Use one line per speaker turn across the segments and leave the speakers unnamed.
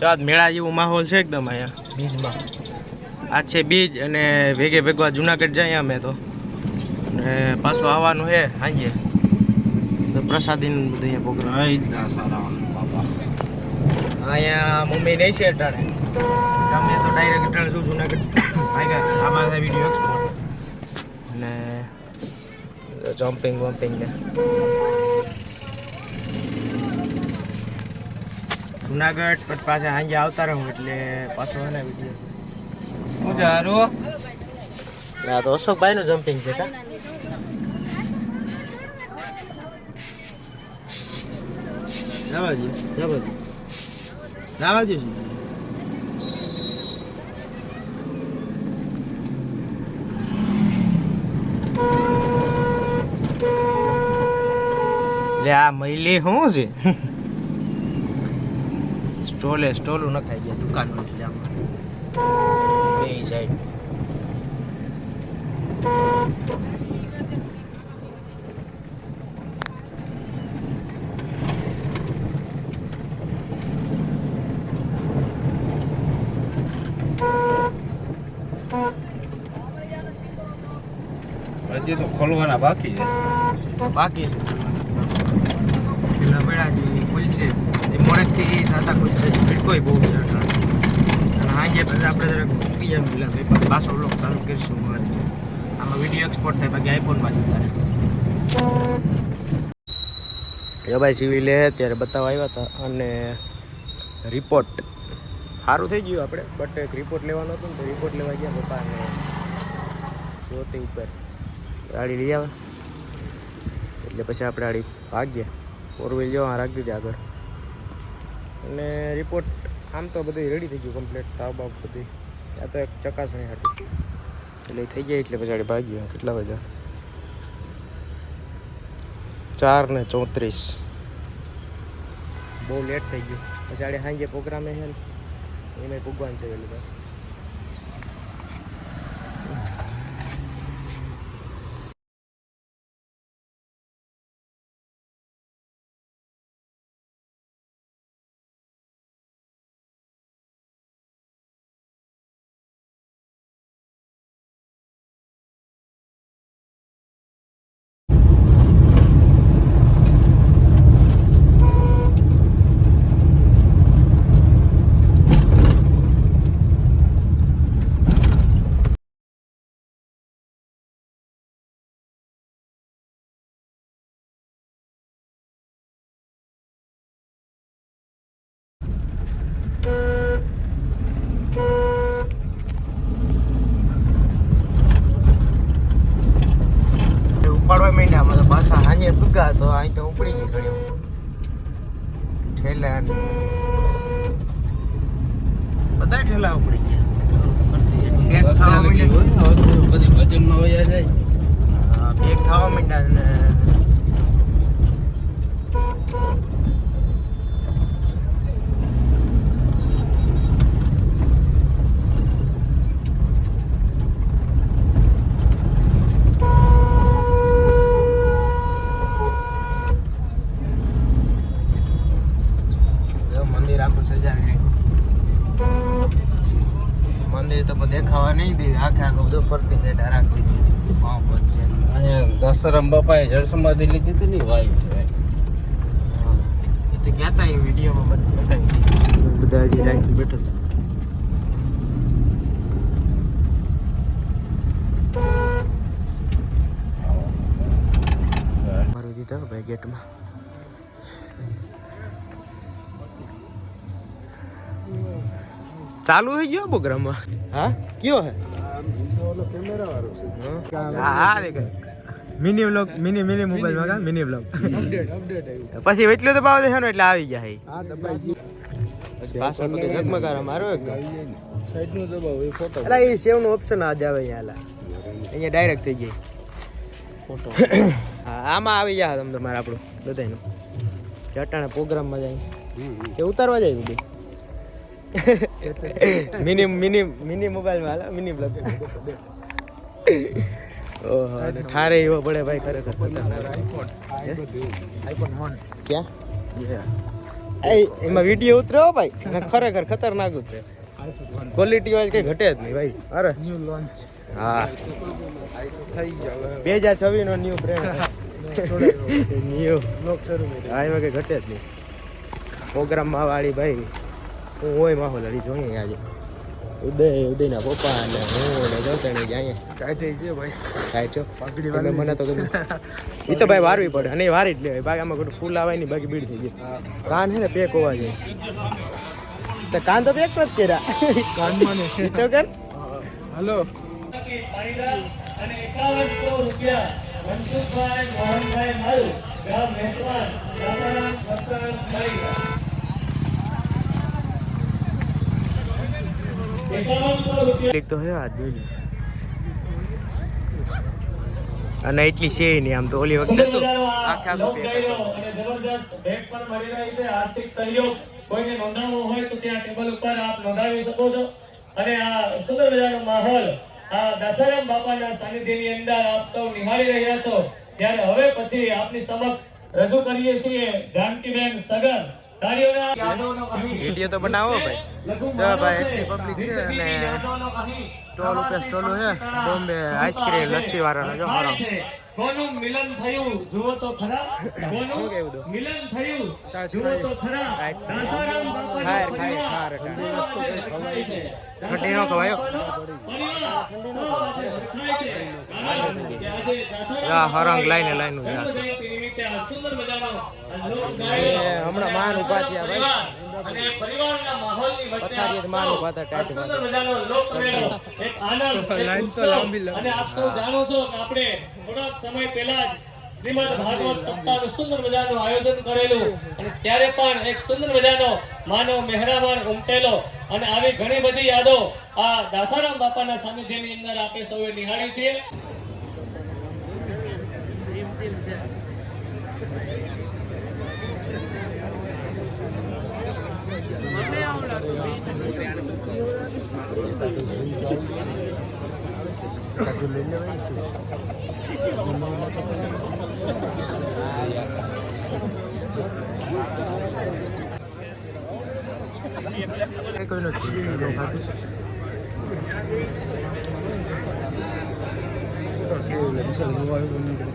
તો આજ મેળા જેવો માહોલ છે એકદમ અહીંયા. બીજમાં. આજ છે બીજ અને ભેગે ભેગવા જુનાગઢ જાય અમે તો. અને પાછું આવવાનું છે સાંજે. તો પ્રસાદીનું બધું અહીંયા પ્રોગ્રામ અહીંયા મમ્મી નહીં છે અટાણે. અમે તો ડાયરેક્ટ અટાણે શું જુનાગઢ. ભાગ્યા આમાં થાય વીડિયો એક્સપોર્ટ અને જમ્પિંગ વમ્પિંગ ને. જુનાગઢ પછી પાછા સાંજે આવતા રહું એટલે પાછો એના વીડિયો હું. વીડિયો આ તો અશોકભાઈનું જમ્પિંગ છે કા? જવા દો જવા દો જવા દો લે આ મહિલી શું છે? સ્ટોલે સ્ટોલું નખાઈ ગયા દુકાનમાં એટલે આમાં. બે સાઈડ
હજી તો ખોલવાના બાકી છે.
બાકી છે. ખુલશે એ થતા કોઈ છે ભીડકોય બહુ છે અને અને જે પછી આપણે જરાક બીજા મિલા ભાઈ પાછો બ્લોગ ચાલુ કરીશું આમાં વીડિયો એક્સપોર્ટ થાય બાકી આઈફોનમાં જ ઉતારે. એ ભાઈ લે, ત્યારે બતાવવા આવ્યા હતા. અને રિપોર્ટ સારું થઈ ગયું આપણે બટ એક રિપોર્ટ લેવાનો હતો ને તો રિપોર્ટ લેવા ગયા પપ્પા અને જોતે ઉપર. ગાડી લઈ આવે. એટલે પછી આપણે આડી ભાગ્યા. ફોર વ્હીલ જો રાખી દીધી આગળ. અને રિપોર્ટ આમ તો બધી રેડી થઈ ગયું કમ્પ્લીટ તાવ બાવ બધી આ તો એક ચકાસણી હતી એટલે થઈ ગયા એટલે પછી ભાગ્યું. કેટલા વાગ્યા? ચાર ને ચોત્રીસ. બહુ લેટ થઈ ગયું. પછી સાંજે પ્રોગ્રામે છે ને એમાં ભગવાન છે વહેલું ભાઈ ઉપાડવા માંડ્યા અમે તો પાછા હાજે ભૂગા તો અહીં તો ઉપડી ગઈ ઘણી ઠેલા બધા. ઠેલા ઉપડી ગયા. બેગ થવા માંડ્યા
જાય.
બેગ થવા માંડ્યા ને જો મંદિર આખું સજાવી મંદિર તો દેખાવા નહીં દે. આખે આખું બધું ફરતી સાઈડ રાખી દીધી હતી વાહ છે
અહીંયા દશરામ બાપાએ જળ સમાધિ લીધી હતી ને વાયુ છે.
એ તો ગયા હતા એ વિડીયોમાં બતાવી બધા હજી રાખી બેઠો હતા. મારી દીધા ભાઈ ગેટમાં. ચાલુ થઈ ગયો પ્રોગ્રામ હા? કયો હે?
કેમેરા
હા હા મિની વ્લોગ મિની મિની મોબાઈલમાં કા? Mini vlog.
અપડેટ અપડેટ
પછી એટલું તો પાવ દેખાનો એટલે આવી ગયા હે.
હા દબાઈ
પાછળ બધું ઝગમગારા મારો એક
સાઈડ નો દબાવ એ ફોટો
અલા એ સેવનું ઓપ્શન આજે આવે અહીંયા અલા અહીંયા ડાયરેક્ટ થઈ જાય
ફોટો
હા આમાં આવી જાય તમને તમારે આપણું બધાયનું. કે અટાણા પ્રોગ્રામમાં જાય. કે ઉતારવા જાય બધું. મિની મિની મિની મોબાઈલમાં હાલે મિની બ્લોગ ઓહો ઠારે એવો પડે ભાઈ ખરેખર
આઈફોન આઈફોન વન
ક્યાં? એ એમાં વીડિયો ઉતર્યો ભાઈ? ખરેખર ખતરનાક ઉતરે ક્વોલિટી વાઇઝ કઈ ઘટે જ નહીં ભાઈ. અરે
ન્યુ લોન્ચ
હા.
થઈ ગયો
બે હજાર છવ્વીસ નો ન્યુ બ્રેન્ડ ન્યુ
બ્લોક શરૂ
હા એમાં કઈ ઘટે જ નહીં. પ્રોગ્રામમાં વાળી ભાઈ. હું હોય માહોલ હળી જોઈએ આજે ઉદય ઉદયના પપ્પા અને હું ને જોતણી જાય
કાઢે છે ભાઈ
થાય છો
પાઘડી
તમે મને તો એ તો ભાઈ વારવી પડે અને વારી જ લેવાય બાકી આમાં ખોટું ફૂલ આવે નહીં બાકી બીડ થઈ જાય કાન છે ને પેક હોવા જોઈએ તો કાન તો પેક જ છે
કાનમાં
તો કર
હલો
અને એકાવનસો રૂપિયા મનસુખભાઈ મોહનભાઈ મલ ગામ મેસવાન રામારામ વસંતભાઈ એકાવનસો રૂપિયા
એક તો હે આ જોઈ અને એટલી છે નહીં આમ તો ઓલી વખતે તો આખા.
અને જબરદસ્ત બેંક પર મળી રહી છે. આર્થિક સહયોગ કોઈને નોંધાવવો હોય તો ત્યાં ટેબલ ઉપર આપ નોંધાવી શકો છો. અને આ સુંદર મજાનો માહોલ આ દાસારામ બાપાના સાનિધ્યની અંદર આપ સૌ નિહાળી રહ્યા છો. ત્યારે હવે પછી આપની સમક્ષ રજૂ કરીએ છીએ. જાનકીબેન સગર તાળીઓના યાદવનો અહીં
વીડિયો તો બનાવો ભાઈ. જો ભાઈ. એટલી પબ્લિક છે અને સ્ટોલ ઉપર સ્ટોલ છે બોમ્બે આઈસ્ક્રીમ લસ્સી વાળાનો જો.
છે. કોનું મિલન થયું? જુઓ તો ખરા. કોનું મિલન થયું? જુઓ તો ખરા. દાસારામ બાપાનો પરિવાર.
ખાર, ખાર.
સૌ છે.
ઠંડી નો ખવાયો?
પરિવાર. સૌ આજે રખાય છે. કારણ કે આજે દાસારામ
યા, હરંગ લાઈને લાઈનું
સુંદર મજાનો
હમણાં માન ઊભા થયા ભાઈ.
પરિવારના માહોલની વચ્ચે
માન ઊભા થયા
સુંદર મજાનો લોકમેળો એક આનંદ
લાઈન તો લાંબી લાંબી.
અને આપ સૌ જાણો છો કે આપણે થોડાક સમય પહેલા જ શ્રીમદ ભાગવત સપ્તાહનું સુંદર મજાનું આયોજન કરેલું. અને ત્યારે પણ એક સુંદર મજાનો માનવ મહેરામાન ઉમટેલો. અને આવી ઘણી બધી યાદો આ દાસારામ બાપાના સાનિધ્યની અંદર આપણે સૌએ નિહાળી છીએ.
એ કોઈનો ટીવી નહીં ખાતું.
વિશાલ જોવા આવ્યો નહીં.
કવિરા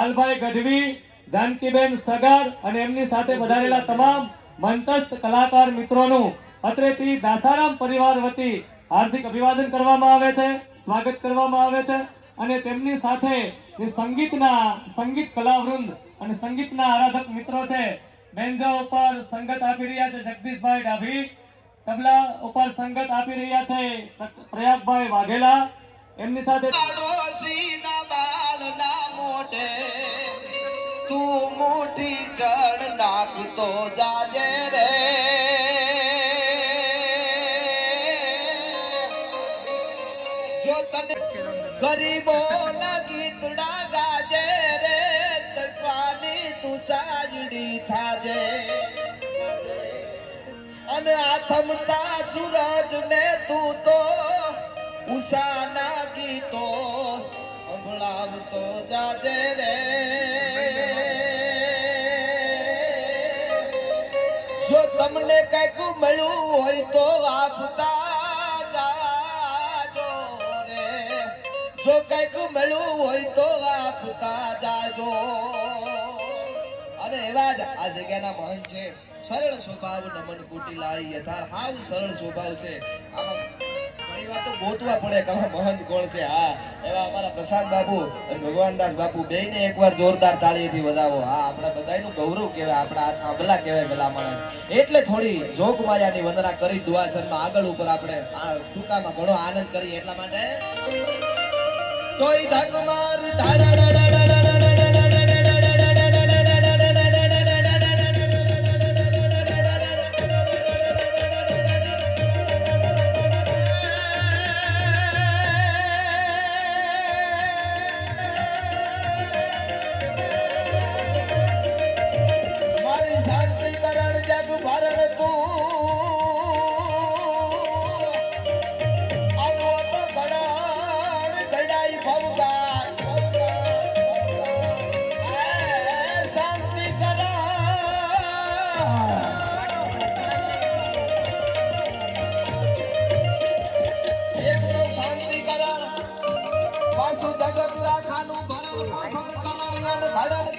વાલભાઈ ગઢવી, જાનકીબેન સગાર અને એમની સાથે વધારેલા તમામ મંચસ્થ કલાકાર મિત્રોનું અત્રેથી દાસારામ પરિવાર વતી હાર્દિક અભિવાદન કરવામાં આવે છે, સ્વાગત કરવામાં આવે છે અને તેમની સાથે જે સંગીતના, સંગીત કલાવૃંદ અને સંગીતના આરાધક મિત્રો છે, બેન્જા ઉપર સંગત આપી રહ્યા છે જગદીશભાઈ ડાભી, તબલા ઉપર સંગત આપી રહ્યા છે પ્રયાગભાઈ વાઘેલા, એમની સાથે
તું મુઠ્ઠી જળ નાખતો જાજે રે. જો તને ગરીબોના ગીતડા ગાજે રે તટવાની તું સાજડી થાજે. અને આથમતા સૂરજ ને તું તો ઉષાના ગીતો સંભળાવતો જાજે રે. મળ્યું હોય તો આપતા જાજો રે. જો કંઈક મળ્યું હોય તો આપતા જાજો. અને એવા જ આ જગ્યાના મહંત છે. સરળ સ્વભાવ નમન કુટિલાઈ યથા. ભાવ સરળ સ્વભાવ છે. આમાં વાર તો ગોતવા પડે કે મહંત કોણ છે? હા, એવા અમારા પ્રસાદ બાપુ અને ભગવાનદાસ બાપુ બેયને એકવાર જોરદાર તાળીથી વધાવો. હા, આપણા બધાનું ગૌરવ કહેવાય, આપણા આ થાંભલા કહેવાય ભલા માણસ. એટલે થોડી જોગ માયાની વંદના કરી દુવાસનમાં આગળ ઉપર આપણે આ ટૂંકામાં ઘણો આનંદ કરીએ એટલા માટે. તોય ધક માર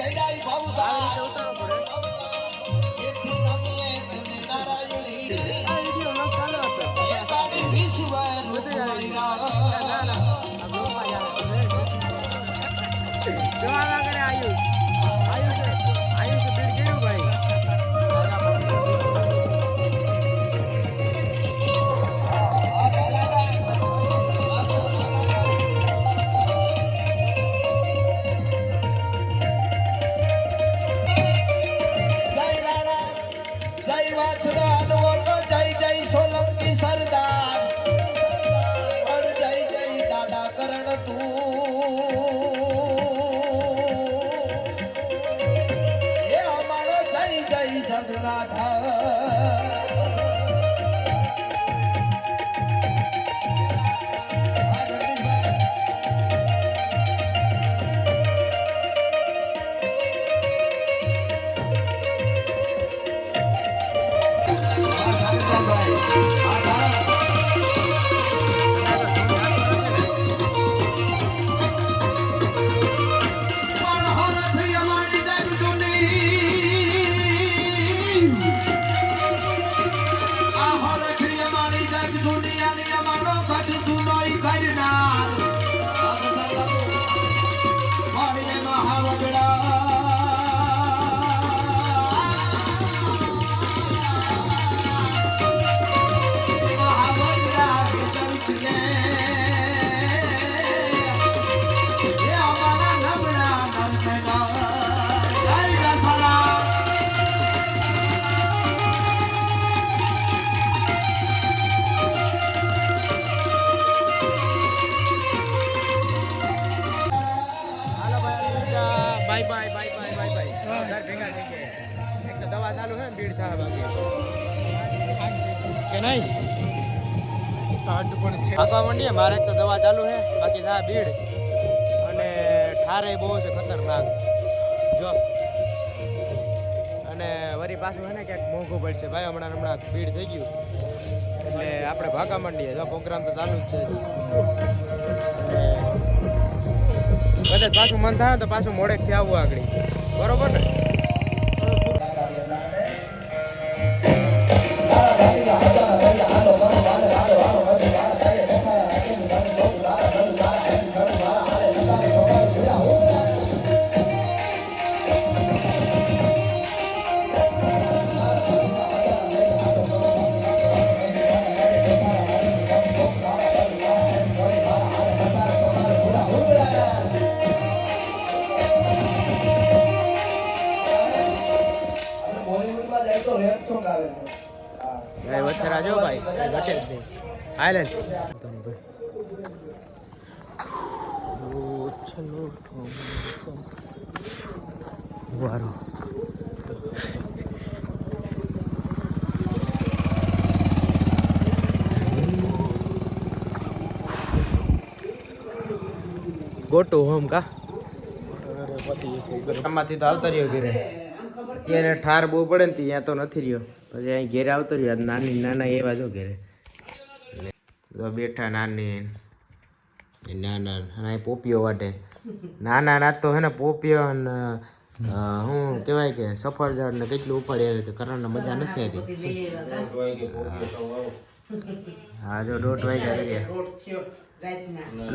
Tại 到 પણ
છે. માંડીએ, મારે તો દવા ચાલુ છે, બાકી થાય ભીડ અને ઠારે બહુ છે ખતરનાક. જો. અને વરી પાછું છે ને ક્યાંક મોંઘું પડશે. ભાઈ, હમણાં હમણાં ભીડ થઈ ગયું. એટલે આપણે ભાગા માંડીએ. જો પ્રોગ્રામ તો ચાલુ જ છે. કદાચ પાછું મન થાય તો પાછું મોડેકથી આવવું આગળ. બરોબર ને? જો ભાઈ? ઘટે જ નહીં હાલે વારો ગોટુ હોમ કા? આમાંથી તો આવતો રહ્યો ઘરે. ત્યારે ઠાર બહુ પડે ને ત્યાં તો નથી રહ્યો. પછી અહીં ઘેરે આવતો રહ્યો. નાની નાના એવા જો ઘેરે. તો બેઠા નાની. નાના. અને પોપીઓ વાટે. નાના ના તો હે ને પોપીઓ અને હું કહેવાય કે સફરજન ને કેટલું ઉપાડી આવે તો કરવાના મજા નથી આવતી. હા. જો દોઢ વાગ્યા કર્યા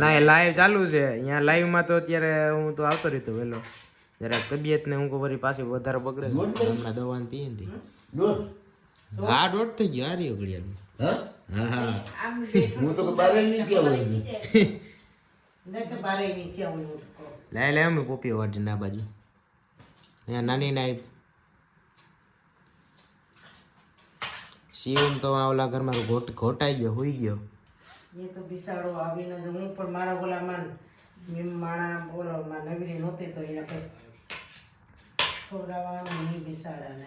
ના, એ લાઈવ ચાલુ છે. અહીંયા લાઈવમાં તો અત્યારે હું તો આવતો રહેતો વહેલો. જરાક તબિયત ને હું વળી પાછી વધારે બગડે. હમણાં દવા પીએ ને. હા દોઢ થઈ ગયો આ રહ્યો ઘડિયાળ. હા? હા
હું. તો બારે નહીં ગયા હોય.
લાય લાય અમે કોપી વાટ ના બાજુ. અહીંયા નાની નાઈ. શિવમ તો આ ઓલા ઘરમાં ઘોટ ઘોટાઈ ગયો હોઈ ગયો.
એ તો બિસાડો આવીને જો હું પણ મારા ઓલામાં મેં માણા બોલો માં નવીરી નહોતી તો એને કંઈક ખવડાવવાનું નહીં બિસાડાને.